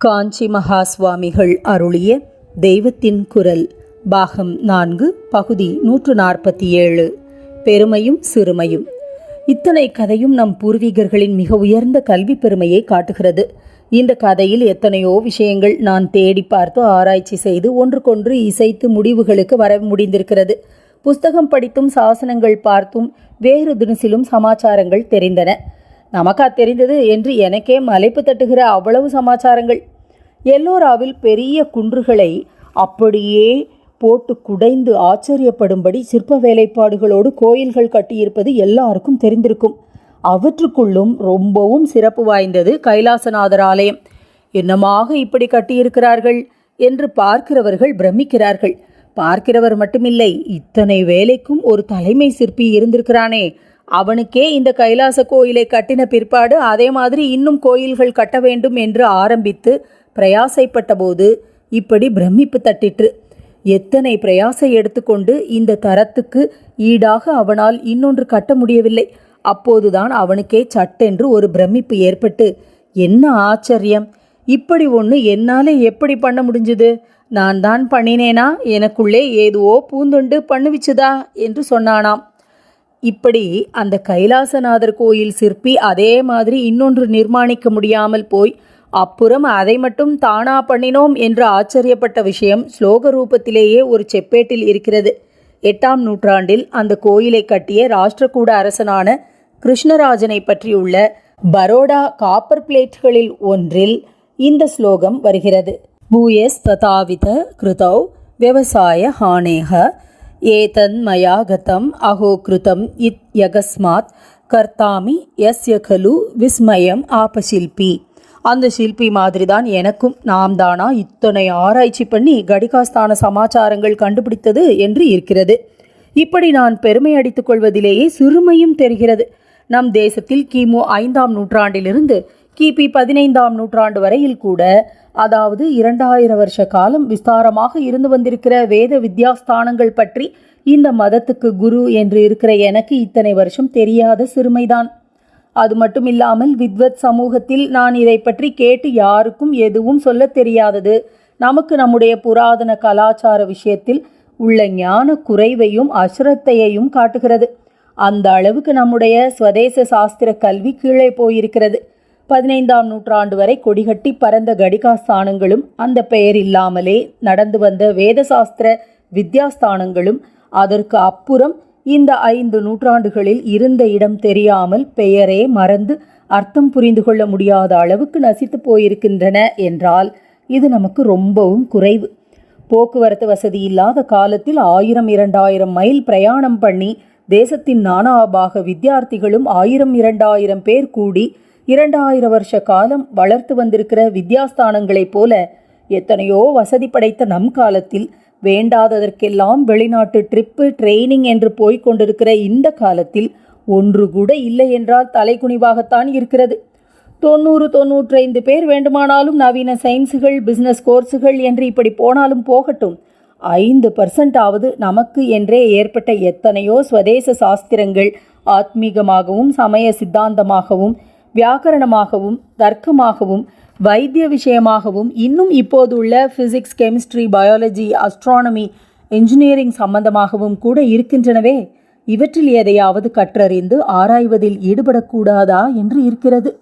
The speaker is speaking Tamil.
காஞ்சி மகா சுவாமிகள் அருளிய தெய்வத்தின் குரல் பாகம் நான்கு பகுதி நூற்று நாற்பத்தி ஏழு பெருமையும் சிறுமையும். இத்தனை கதையும் நம் பூர்வீகர்களின் மிக உயர்ந்த கல்வி பெருமையை காட்டுகிறது. இந்த கதையில் எத்தனையோ விஷயங்கள் நான் தேடி பார்த்து ஆராய்ச்சி செய்து ஒன்றுக்கொன்று இசைத்து முடிவுகளுக்கு வர முடிந்திருக்கிறது. புஸ்தகம் படித்தும் சாசனங்கள் பார்த்தும் வேறு தினசிலும் சமாச்சாரங்கள் தெரிந்தன. நமக்கா தெரிந்தது என்று எனக்கே மலைப்பு தட்டுகிற அவ்வளவு சமாச்சாரங்கள். எல்லோராவில் பெரிய குன்றுகளை அப்படியே போட்டு குடைந்து ஆச்சரியப்படும்படி சிற்ப வேலைப்பாடுகளோடு கோயில்கள் கட்டியிருப்பது எல்லாருக்கும் தெரிந்திருக்கும். அவற்றுக்குள்ளும் ரொம்பவும் சிறப்பு வாய்ந்தது கைலாசநாதர் ஆலயம் என்னமாக இப்படி கட்டியிருக்கிறார்கள் என்று பார்க்கிறவர்கள் பிரமிக்கிறார்கள். பார்க்கிறவர் மட்டுமில்லை இத்தனை வேலைக்கும் ஒரு தலைமை சிற்பி இருந்திருக்கிறானே. அவனுக்கே இந்த கைலாச கோயிலை கட்டின பிற்பாடு அதே மாதிரி இன்னும் கோயில்கள் கட்ட வேண்டும் என்று ஆரம்பித்து பிரயாசைப்பட்டபோது இப்படி பிரமிப்பு தட்டிற்று. எத்தனை பிரயாசை எடுத்துக்கொண்டு இந்த தரத்துக்கு ஈடாக அவனால் இன்னொன்று கட்ட முடியவில்லை. அப்போதுதான் அவனுக்கே சட்டென்று ஒரு பிரமிப்பு ஏற்பட்டு என்ன ஆச்சரியம்! இப்படி ஒன்று என்னாலே எப்படி பண்ண முடிஞ்சுது? நான் தான் பண்ணினேனா? எனக்குள்ளே ஏதுவோ பூந்துண்டு பண்ணுவிச்சுதா? என்று சொன்னானாம். இப்படி அந்த கைலாசநாதர் கோயில் சிற்பி அதே மாதிரி இன்னொன்று நிர்மாணிக்க முடியாமல் போய் அப்புறம் அதை மட்டும் தானா பண்ணினோம் என்று ஆச்சரியப்பட்ட விஷயம் ஸ்லோக ரூபத்திலேயே ஒரு செப்பேட்டில் இருக்கிறது. எட்டாம் நூற்றாண்டில் அந்த கோயிலை கட்டிய ராஷ்டிரகூட அரசனான கிருஷ்ணராஜனை பற்றியுள்ள பரோடா காப்பர் பிளேட்களில் ஒன்றில் இந்த ஸ்லோகம் வருகிறது. பூயஸ் ததாவித கிருதௌ விவசாய ஹானேக ஏதன்மயா கதம் அஹோ இத் யகஸ்மாத் கர்த்தாமி யஸ்ய கலு விஸ்மயம் ஆபசில்பி அந்த சில்பி மாதிரி தான் எனக்கும் நாம் தானா இத்தனை ஆராய்ச்சி பண்ணி கடிகாஸ்தான சமாச்சாரங்கள் கண்டுபிடித்தது என்று இருக்கிறது. இப்படி நான் பெருமை அடித்துக் கொள்வதிலேயே சிறுமையும் தெரிகிறது. நம் தேசத்தில் கிமு ஐந்தாம் நூற்றாண்டிலிருந்து கிபி பதினைந்தாம் நூற்றாண்டு வரையில் கூட அதாவது இரண்டாயிரம் வருஷ காலம் விஸ்தாரமாக இருந்து வந்திருக்கிற வேத வித்யாஸ்தானங்கள் பற்றி இந்த மதத்துக்கு குரு என்று இருக்கிற எனக்கு இத்தனை வருஷம் தெரியாத சிறுமைதான். அது மட்டும் இல்லாமல் வித்வத் சமூகத்தில் நான் இதை பற்றி கேட்டு யாருக்கும் எதுவும் சொல்ல தெரியாதது. நமக்கு நம்முடைய புராதன கலாச்சார விஷயத்தில் உள்ள ஞான குறைவையும் அசுரத்தையையும் காட்டுகிறது. அந்த அளவுக்கு நம்முடைய ஸ்வதேச சாஸ்திர கல்வி கீழே போயிருக்கிறது. பதினைந்தாம் நூற்றாண்டு வரை கொடிகட்டி பரந்த கடிகாஸ்தானங்களும் அந்த பெயர் இல்லாமலே நடந்து வந்த வேதசாஸ்திர வித்யாஸ்தானங்களும் அதற்கு அப்புறம் இந்த ஐந்து நூற்றாண்டுகளில் இருந்த இடம் தெரியாமல் பெயரே மறந்து அர்த்தம் புரிந்து கொள்ள முடியாத அளவுக்கு நசித்து போயிருக்கின்றன என்றால் இது நமக்கு ரொம்பவும் குறைவு. போக்குவரத்து வசதி இல்லாத காலத்தில் ஆயிரம் இரண்டாயிரம் மைல் பிரயாணம் பண்ணி தேசத்தின் நானாபாக வித்தியார்த்திகளும் ஆயிரம் இரண்டாயிரம் பேர் கூடி இரண்டாயிரம் வருஷ காலம் வளர்த்து வந்திருக்கிற வித்யாஸ்தானங்களைப் போல எத்தனையோ வசதி படைத்த நம் காலத்தில் வேண்டாததற்கெல்லாம் வெளிநாட்டு ட்ரிப்பு ட்ரெயினிங் என்று போய்க் கொண்டிருக்கிற இந்த காலத்தில் ஒன்று கூட இல்லை என்றால் தலைக்குனிவாகத்தான் இருக்கிறது. தொண்ணூறு தொண்ணூற்றைந்து பேர் வேண்டுமானாலும் நவீன சயின்ஸுகள் பிஸ்னஸ் கோர்ஸுகள் என்று இப்படி போனாலும் போகட்டும். ஐந்து பர்சன்டாவது நமக்கு என்றே ஏற்பட்ட எத்தனையோ ஸ்வதேச சாஸ்திரங்கள் ஆத்மீகமாகவும் சமய சித்தாந்தமாகவும் வியாக்கரணமாகவும் தர்க்கமாகவும் வைத்திய விஷயமாகவும் இன்னும் இப்போதுள்ள physics chemistry biology astronomy engineering சம்பந்தமாகவும் கூட இருக்கின்றனவே. இவற்றில் எதையாவது கற்றறிந்து ஆராய்வதில் ஈடுபடக்கூடாதா என்று இருக்கிறது.